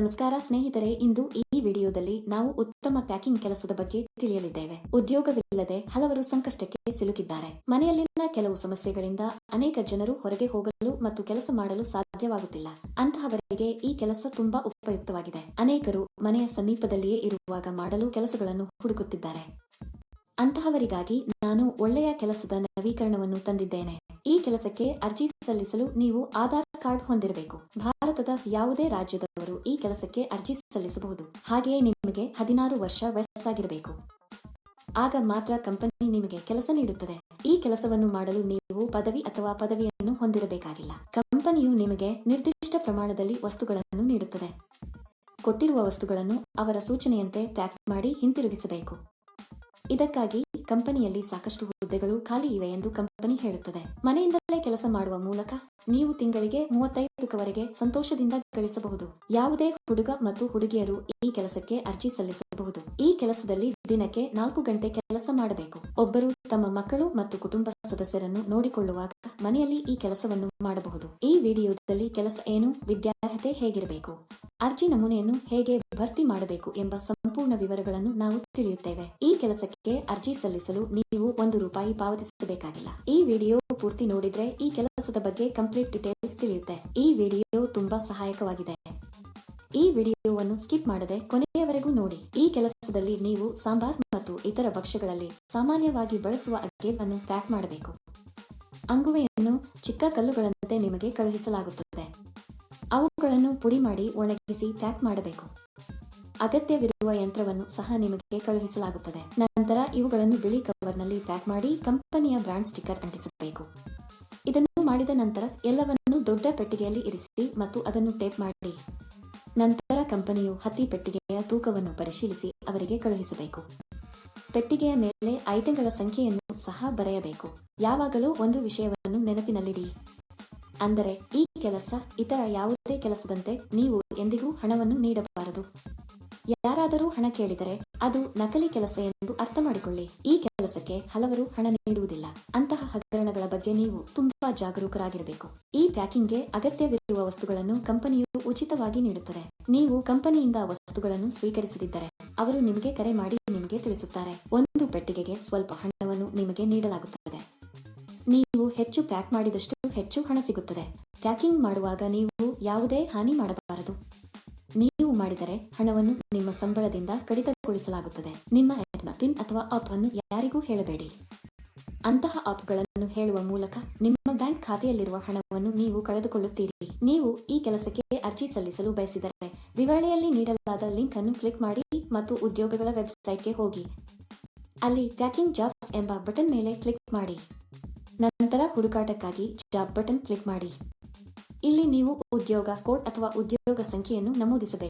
ನಮಸ್ಕಾರ ಸ್ನೇಹಿತರೆ, ಇಂದು ಈ ವಿಡಿಯೋದಲ್ಲಿ ನಾವು ಉತ್ತಮ ಪ್ಯಾಕಿಂಗ್ ಕೆಲಸದ ಬಗ್ಗೆ ತಿಳಿಯಲಿದ್ದೇವೆ. ಉದ್ಯೋಗವಿಲ್ಲದೆ ಹಲವರು ಸಂಕಷ್ಟಕ್ಕೆ ಸಿಲುಕಿದ್ದಾರೆ. ಮನೆಯಲ್ಲಿನ ಕೆಲವು ಸಮಸ್ಯೆಗಳಿಂದ ಅನೇಕ ಜನರು ಹೊರಗೆ ಹೋಗಲು ಮತ್ತು ಕೆಲಸ ಮಾಡಲು ಸಾಧ್ಯವಾಗುತ್ತಿಲ್ಲ. ಅಂತಹವರಿಗೆ ಈ ಕೆಲಸ ತುಂಬಾ ಉಪಯುಕ್ತವಾಗಿದೆ. ಅನೇಕರು ಮನೆಯ ಸಮೀಪದಲ್ಲಿಯೇ ಇರುವಾಗ ಮಾಡಲು ಕೆಲಸಗಳನ್ನು ಹುಡುಕುತ್ತಿದ್ದಾರೆ. ಅಂತಹವರಿಗಾಗಿ ನಾನು ಒಳ್ಳೆಯ ಕೆಲಸದ ನವೀಕರಣವನ್ನು ತಂದಿದ್ದೇನೆ. ಈ ಕೆಲಸಕ್ಕೆ ಅರ್ಜಿ ಸಲ್ಲಿಸಲು ನೀವು ಆಧಾರ್ ಕಾರ್ಡ್ ಹೊಂದಿರಬೇಕು. ಭಾರತದ ಯಾವುದೇ ರಾಜ್ಯದವರು ಈ ಕೆಲಸಕ್ಕೆ ಅರ್ಜಿ ಸಲ್ಲಿಸಬಹುದು. ಹಾಗೆಯೇ ನಿಮಗೆ ಹದಿನಾರು ವರ್ಷ ವಯಸ್ಸಾಗಿರಬೇಕು. ಆಗ ಮಾತ್ರ ಕಂಪನಿ ನಿಮಗೆ ಕೆಲಸ ನೀಡುತ್ತದೆ. ಈ ಕೆಲಸವನ್ನು ಮಾಡಲು ನೀವು ಪದವಿ ಅಥವಾ ಪದವಿಯನ್ನು ಹೊಂದಿರಬೇಕಾಗಿಲ್ಲ. ಕಂಪನಿಯು ನಿಮಗೆ ನಿರ್ದಿಷ್ಟ ಪ್ರಮಾಣದಲ್ಲಿ ವಸ್ತುಗಳನ್ನು ನೀಡುತ್ತದೆ. ಕೊಟ್ಟಿರುವ ವಸ್ತುಗಳನ್ನು ಅವರ ಸೂಚನೆಯಂತೆ ಪ್ಯಾಕ್ ಮಾಡಿ ಹಿಂತಿರುಗಿಸಬೇಕು. ಇದಕ್ಕಾಗಿ ಕಂಪನಿಯಲ್ಲಿ ಸಾಕಷ್ಟು ಹುದ್ದೆಗಳು ಖಾಲಿ ಇವೆ ಎಂದು ಕಂಪನಿ ಹೇಳುತ್ತದೆ. ಮನೆಯಿಂದಲೇ ಕೆಲಸ ಮಾಡುವ ಮೂಲಕ ನೀವು ತಿಂಗಳಿಗೆ ಮೂವತ್ತೈದಕ್ಕವರೆಗೆ ಸಂತೋಷದಿಂದ ಗಳಿಸಬಹುದು. ಯಾವುದೇ ಹುಡುಗ ಮತ್ತು ಹುಡುಗಿಯರು ಈ ಕೆಲಸಕ್ಕೆ ಅರ್ಜಿ ಸಲ್ಲಿಸಬಹುದು. ಈ ಕೆಲಸದಲ್ಲಿ ದಿನಕ್ಕೆ ನಾಲ್ಕು ಗಂಟೆ ಕೆಲಸ ಮಾಡಬೇಕು. ಒಬ್ಬರು ತಮ್ಮ ಮಕ್ಕಳು ಮತ್ತು ಕುಟುಂಬ ಸದಸ್ಯರನ್ನು ನೋಡಿಕೊಳ್ಳುವಾಗ ಮನೆಯಲ್ಲಿ ಈ ಕೆಲಸವನ್ನು ಮಾಡಬಹುದು. ಈ ವಿಡಿಯೋದಲ್ಲಿ ಕೆಲಸ ಏನು, ವಿದ್ಯಾರ್ಹತೆ ಹೇಗಿರಬೇಕು, ಅರ್ಜಿ ನಮೂನೆಯನ್ನು ಹೇಗೆ ಭರ್ತಿ ಮಾಡಬೇಕು ಎಂಬ ಸಂಪೂರ್ಣ ವಿವರಗಳನ್ನು ನಾವು ತಿಳಿಯುತ್ತೇವೆ. ಈ ಕೆಲಸಕ್ಕೆ ಅರ್ಜಿ ಸಲ್ಲಿಸಲು ನೀವು ಒಂದು ರೂಪಾಯಿ ಪಾವತಿಸಬೇಕಾಗಿಲ್ಲ. ಈ ವಿಡಿಯೋ ಪೂರ್ತಿ ನೋಡಿದ್ರೆ ಈ ಕೆಲಸದ ಬಗ್ಗೆ ಕಂಪ್ಲೀಟ್ ಡೀಟೇಲ್ಸ್ ತಿಳಿಯುತ್ತೆ. ಈ ವಿಡಿಯೋ ತುಂಬಾ ಸಹಾಯಕವಾಗಿದೆ. ಈ ವಿಡಿಯೋವನ್ನು ಸ್ಕಿಪ್ ಮಾಡದೆ ಕೊನೆಯವರೆಗೂ ನೋಡಿ. ಈ ಕೆಲಸದಲ್ಲಿ ನೀವು ಸಾಂಬಾರ್ ಮತ್ತು ಇತರ ಭಕ್ಷ್ಯಗಳಲ್ಲಿ ಸಾಮಾನ್ಯವಾಗಿ ಬಳಸುವ ಅಕ್ಕಿಯನ್ನು ಪ್ಯಾಕ್ ಮಾಡಬೇಕು. ಅಂಗುವೆಯನ್ನು ಚಿಕ್ಕ ಕಲ್ಲುಗಳಂತೆ ನಿಮಗೆ ಕಳುಹಿಸಲಾಗುತ್ತದೆ. ಅವುಗಳನ್ನು ಪುಡಿ ಮಾಡಿ ಒಣಗಿಸಿ ಪ್ಯಾಕ್ ಮಾಡಬೇಕು. ಅಗತ್ಯವಿರುವ ಯಂತ್ರವನ್ನು ಸಹ ನಿಮಗೆ ಕಳುಹಿಸಲಾಗುತ್ತದೆ. ನಂತರ ಇವುಗಳನ್ನು ಬಿಳಿ ಕವರ್ನಲ್ಲಿ ಪ್ಯಾಕ್ ಮಾಡಿ ಕಂಪನಿಯ ಬ್ರಾಂಡ್ ಸ್ಟಿಕ್ಕರ್ ಅಂಟಿಸಬೇಕು. ಇದನ್ನು ಮಾಡಿದ ನಂತರ ಎಲ್ಲವನ್ನು ದೊಡ್ಡ ಪೆಟ್ಟಿಗೆಯಲ್ಲಿ ಇರಿಸಿ ಮತ್ತು ಅದನ್ನು ಟೇಪ್ ಮಾಡಿ. ನಂತರ ಕಂಪನಿಯು ಹತ್ತಿ ಪೆಟ್ಟಿಗೆಯ ತೂಕವನ್ನು ಪರಿಶೀಲಿಸಿ ಅವರಿಗೆ ಕಳುಹಿಸಬೇಕು. ಪೆಟ್ಟಿಗೆಯ ಮೇಲೆ ಐಟಂಗಳ ಸಂಖ್ಯೆಯನ್ನು ಸಹ ಬರೆಯಬೇಕು. ಯಾವಾಗಲೂ ಒಂದು ವಿಷಯವನ್ನು ನೆನಪಿನಲ್ಲಿಡಿ. ಅಂದರೆ ಈ ಕೆಲಸ ಇತರ ಯಾವುದೇ ಕೆಲಸದಂತೆ ನೀವು ಎಂದಿಗೂ ಹಣವನ್ನು ನೀಡಬಾರದು. ಯಾರಾದರೂ ಹಣ ಕೇಳಿದರೆ ಅದು ನಕಲಿ ಕೆಲಸ ಎಂದು ಅರ್ಥ ಮಾಡಿಕೊಳ್ಳಿ. ಈ ಕೆಲಸಕ್ಕೆ ಹಲವರು ಹಣ ನೀಡುವುದಿಲ್ಲ. ಅಂತಹ ಹಗರಣಗಳ ಬಗ್ಗೆ ನೀವು ತುಂಬಾ ಜಾಗರೂಕರಾಗಿರಬೇಕು. ಈ ಪ್ಯಾಕಿಂಗ್ಗೆ ಅಗತ್ಯವಿರುವ ವಸ್ತುಗಳನ್ನು ಕಂಪನಿಯು ಉಚಿತವಾಗಿ ನೀಡುತ್ತದೆ. ನೀವು ಕಂಪನಿಯಿಂದ ವಸ್ತುಗಳನ್ನು ಸ್ವೀಕರಿಸದಿದ್ದರೆ ಅವರು ನಿಮಗೆ ಕರೆ ಮಾಡಿ ನಿಮಗೆ ತಿಳಿಸುತ್ತಾರೆ. ಒಂದು ಪೆಟ್ಟಿಗೆಗೆ ಸ್ವಲ್ಪ ಹಣವನ್ನು ನಿಮಗೆ ನೀಡಲಾಗುತ್ತದೆ. ನೀವು ಹೆಚ್ಚು ಪ್ಯಾಕ್ ಮಾಡಿದಷ್ಟು ಹೆಚ್ಚು ಹಣ ಸಿಗುತ್ತದೆ. ಪ್ಯಾಕಿಂಗ್ ಮಾಡುವಾಗ ನೀವು ಯಾವುದೇ ಹಾನಿ ಮಾಡಬಾರದು. ನೀವು ಮಾಡಿದರೆ ಹಣವನ್ನು ನಿಮ್ಮ ಸಂಬಳದಿಂದ ಕಡಿತಗೊಳಿಸಲಾಗುತ್ತದೆ. ನಿಮ್ಮ ಪಿನ್ ಅಥವಾ ಆಪ್ ಅನ್ನು ಯಾರಿಗೂ ಹೇಳಬೇಡಿ. ಅಂತಹ ಆಪ್ಗಳನ್ನು ಹೇಳುವ ಮೂಲಕ ನಿಮ್ಮ ಬ್ಯಾಂಕ್ ಖಾತೆಯಲ್ಲಿರುವ ಹಣವನ್ನು ನೀವು ಕಳೆದುಕೊಳ್ಳುತ್ತೀರಿ. ನೀವು ಈ ಕೆಲಸಕ್ಕೆ ಅರ್ಜಿ ಸಲ್ಲಿಸಲು ಬಯಸಿದರೆ ವಿವರಣೆಯಲ್ಲಿ ನೀಡಲಾದ ಲಿಂಕ್ ಅನ್ನು ಕ್ಲಿಕ್ ಮಾಡಿ ಮತ್ತು ಉದ್ಯೋಗಗಳ ವೆಬ್ಸೈಟ್ಗೆ ಹೋಗಿ. ಅಲ್ಲಿ ಪ್ಯಾಕಿಂಗ್ ಜಾಬ್ಸ್ ಎಂಬ ಬಟನ್ ಮೇಲೆ ಕ್ಲಿಕ್ ಮಾಡಿ. ನಂತರ ಹುಡುಕಾಟಕ್ಕಾಗಿ ಜಾಬ್ ಬಟನ್ ಕ್ಲಿಕ್ ಮಾಡಿ. ಇಲ್ಲಿ ನೀವು ಉದ್ಯೋಗ ಕೋಡ್ ಅಥವಾ ಉದ್ಯೋಗ ಸಂಖ್ಯೆಯನ್ನು ನಮೂದಿಸಬೇಕು.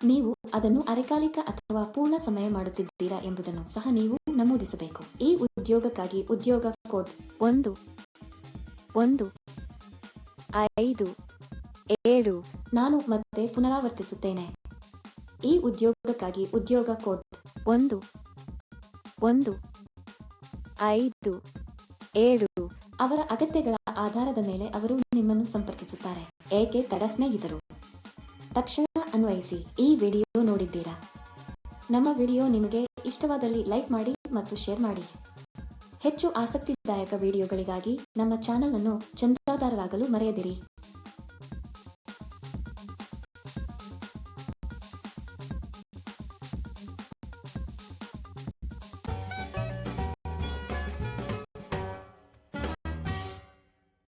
ನೀವು ಅದನ್ನು ಅರೆಕಾಲಿಕ ಅಥವಾ ಪೂರ್ಣ ಸಮಯ ಮಾಡುತ್ತಿದ್ದೀರಾ ಎಂಬುದನ್ನು ಸಹ ನೀವು ನಮೂದಿಸಬೇಕು. ಈ ಉದ್ಯೋಗಕ್ಕಾಗಿ ಉದ್ಯೋಗ ಕೋಡ್ ಒಂದು ಒಂದು, ಐದು, ಏಳು ನಾನು ಮತ್ತೆ ಪುನರಾವರ್ತಿಸುತ್ತೇನೆ. ಈ ಉದ್ಯೋಗಕ್ಕಾಗಿ ಉದ್ಯೋಗ ಕೋಡ್ ಒಂದು ಒಂದು, ಐದು, ಏಳು ಅವರ ಅಗತ್ಯಗಳ ಆಧಾರದ ಮೇಲೆ ಅವರು ನಿಮ್ಮನ್ನು ಸಂಪರ್ಕಿಸುತ್ತಾರೆ. ಏಕೆ ತಡ ಸ್ನೇಹಿತರು? ತಕ್ಷಣ ಅನ್ವಯಿಸಿ ಈ ವಿಡಿಯೋ ನೋಡಿದ್ದೀರಾ? ನಮ್ಮ ವಿಡಿಯೋ ನಿಮಗೆ ಇಷ್ಟವಾದಲ್ಲಿ ಲೈಕ್ ಮಾಡಿ ಮತ್ತು ಶೇರ್ ಮಾಡಿ. ಹೆಚ್ಚು ಆಸಕ್ತಿದಾಯಕ ವಿಡಿಯೋಗಳಿಗಾಗಿ ನಮ್ಮ ಚಾನೆಲ್ ಅನ್ನು ಚಂದಾದಾರರಾಗಲು ಮರೆಯದಿರಿ.